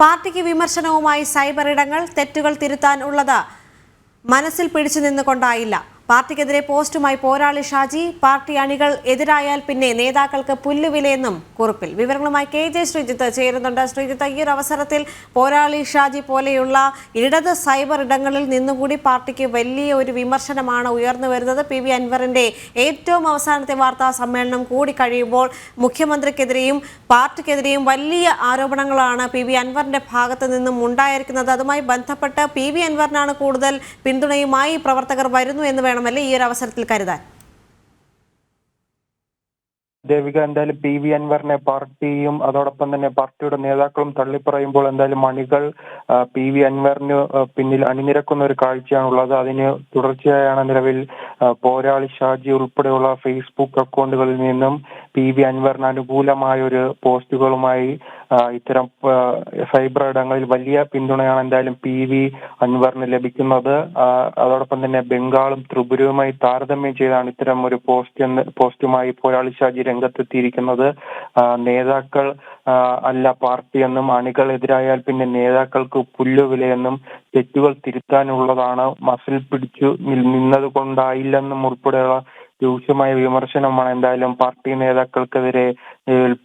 പാർട്ടിക്ക് വിമർശനവുമായി സൈബർ ഇടങ്ങൾ തെറ്റുകൾ തിരുത്താൻ ഉള്ളത് മനസ്സിൽ പിടിച്ചു നിന്നുകൊണ്ടായില്ല. പാർട്ടിക്കെതിരെ പോസ്റ്റുമായി പോരാളി ഷാജി പാർട്ടി അണികൾ എതിരായാൽ പിന്നെ നേതാക്കൾക്ക് പുല്ലുവിലയെന്നും കുറിപ്പിൽ. വിവരങ്ങളുമായി കെ ജെ ശ്രീജിത്ത് ചേരുന്നുണ്ട്. ശ്രീജിത്ത് ഈ ഒരു അവസരത്തിൽ പോരാളി ഷാജി പോലെയുള്ള ഇടത് സൈബർ ഇടങ്ങളിൽ നിന്നുകൂടി പാർട്ടിക്ക് വലിയ ഒരു വിമർശനമാണ് ഉയർന്നു വരുന്നത്. പി വി അൻവറിന്റെ ഏറ്റവും അവസാനത്തെ വാർത്താ സമ്മേളനം കൂടി കഴിയുമ്പോൾ മുഖ്യമന്ത്രിക്കെതിരെയും പാർട്ടിക്കെതിരെയും വലിയ ആരോപണങ്ങളാണ് പി വി അൻവറിന്റെ ഭാഗത്ത് നിന്നും ഉണ്ടായിരിക്കുന്നത്. അതുമായി ബന്ധപ്പെട്ട് പി വി അൻവറിനാണ് കൂടുതൽ പിന്തുണയുമായി പ്രവർത്തകർ വരുന്നു എന്ന് വേണമല്ലേ ഈ ഒരു അവസരത്തിൽ കരുതാൻ. ദേവിക എന്തായാലും പി വി അൻവറിനെ പാർട്ടിയും അതോടൊപ്പം തന്നെ പാർട്ടിയുടെ നേതാക്കളും തള്ളിപ്പറയുമ്പോൾ എന്തായാലും മണികൾ പി വി അൻവറിന് പിന്നിൽ അണിനിരക്കുന്ന ഒരു കാഴ്ചയാണുള്ളത്. അതിന് തുടർച്ചയായാണ് നിലവിൽ പോരാളി ഷാജി ഉൾപ്പെടെയുള്ള ഫേസ്ബുക്ക് അക്കൗണ്ടുകളിൽ നിന്നും പി വി അൻവറിന് അനുകൂലമായ ഒരു പോസ്റ്റുകളുമായി ഇത്തരം സൈബർ ഇടങ്ങളിൽ വലിയ പിന്തുണയാണ് എന്തായാലും പി വി അൻവറിന് ലഭിക്കുന്നത്. അതോടൊപ്പം തന്നെ ബംഗാളും ത്രിപുരയുമായി താരതമ്യം ചെയ്താണ് ഇത്തരം ഒരു പോസ്റ്റ് പോസ്റ്റുമായി പോരാളി ഷാജി രംഗത്തെത്തിയിരിക്കുന്നത്. നേതാക്കൾ അല്ല പാർട്ടി എന്നും അണികൾ എതിരായാൽ പിന്നെ നേതാക്കൾക്ക് പുല്ലുവിലയെന്നും തെറ്റുകൾ തിരുത്താനുള്ളതാണ് മസിൽ പിടിച്ചു നിൽ- നിന്നത് കൊണ്ടായില്ലെന്നും ഉൾപ്പെടെയുള്ള രൂക്ഷമായ വിമർശനമാണ് എന്തായാലും പാർട്ടി നേതാക്കൾക്കെതിരെ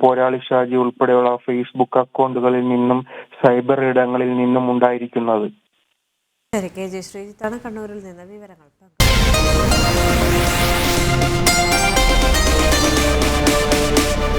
പോരാളി ഷാജി ഉൾപ്പെടെയുള്ള ഫേസ്ബുക്ക് അക്കൗണ്ടുകളിൽ നിന്നും സൈബർ ഇടങ്ങളിൽ നിന്നും ഉണ്ടായിരിക്കുന്നത്. കണ്ണൂരിൽ നിന്ന് വിവരങ്ങൾ